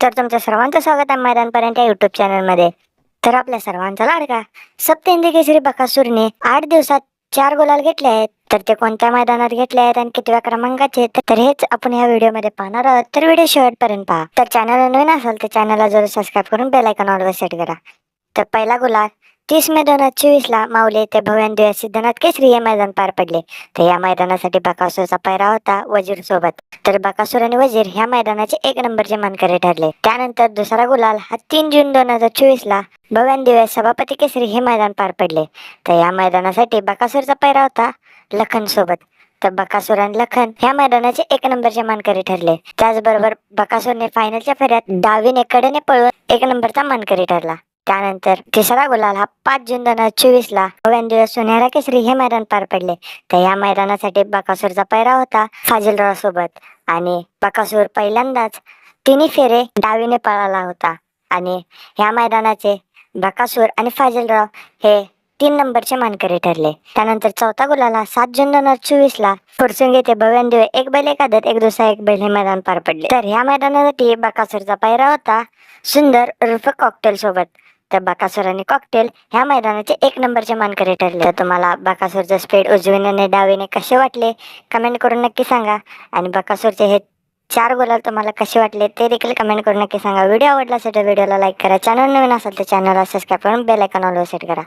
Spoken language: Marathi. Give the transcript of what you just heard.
तर तुमचं सर्वांचं स्वागत आहे मैदानपर्यंत या युट्यूब चॅनलमध्ये तर आपल्या सर्वांचा लाडका सप्तेंद्र केसरी बकासूरने आठ दिवसात चार गोलाल घेतले आहेत. तर ते कोणत्या मैदानात घेतले आहेत आणि कितव्या क्रमांकाचे आहेत, तर हेच आपण या व्हिडिओमध्ये पाहणार आहोत. तर व्हिडिओ शेवटपर्यंत पहा. तर चॅनल नवीन असेल तर चॅनलला जरूर सबस्क्राईब करून बेल आयकॉन सेट करा. तर पहिला गुलाल तीस मे दोन हजार चोवीस ला माऊली ते भव्यान दिवस सिद्धनाथ केसरी हे मैदान पार पडले. तर या मैदानासाठी बकासूरचा पैरा होता वजीर सोबत. तर बकासूर आणि वजीर ह्या मैदानाचे एक नंबरचे मानकरी ठरले. त्यानंतर दुसरा गुलाल हा तीन जून दोन हजार चोवीसला भव्यान दिवस सभापती केसरी हे मैदान पार पडले. तर या मैदानासाठी बकासूरचा पैरा होता लखन सोबत. तर बकासूर आणि लखन ह्या मैदानाचे एक नंबरचे मानकरी ठरले. त्याचबरोबर बकासूरने फायनलच्या फेऱ्यात डावीने कडेने पळून एक नंबरचा मानकरी ठरला. त्यानंतर तिसरा गुलाल हा पाच जून दोन हजार चोवीस ला दिवस सोनेरा केसरी हे मैदान पार पडले. तर या मैदानासाठी बकासूरचा पैरा होता फाजिलराव सोबत आणि बकासूर पहिल्यांदाच तिन्ही फेरे डावीने पळाला होता. आणि ह्या मैदानाचे बकासूर आणि फाजिलराव हे तीन नंबरचे मानकरी ठरले. त्यानंतर चौथा गुलाला सात जून दोन हजार चोवीस ला फुरसुंग येथे भव्यान दिवे एक बैल एक आदत एक दुसरा एक बैल हे मैदान पार पडले. तर ह्या मैदानासाठी बकासूरचा पायरा होता सुंदर उर्फ कॉकटेल सोबत. तर बकासूर आणि कॉकटेल ह्या मैदानाचे एक नंबरचे मानकरी ठरले. तर तुम्हाला बकासूरचं स्पीड उजवीने आणि डावीने कसे वाटले कमेंट करून नक्की सांगा. आणि बकासूरचे हे चार गोलाल तुम्हाला कसे वाटले ते देखील कमेंट करून नक्की सांगा. व्हिडिओ आवडला असेल तर व्हिडिओला लाईक करा. चॅनल नवीन असेल तर चॅनलला सबस्क्राईब करून बेल आयकॉन ऑलवर सेट करा.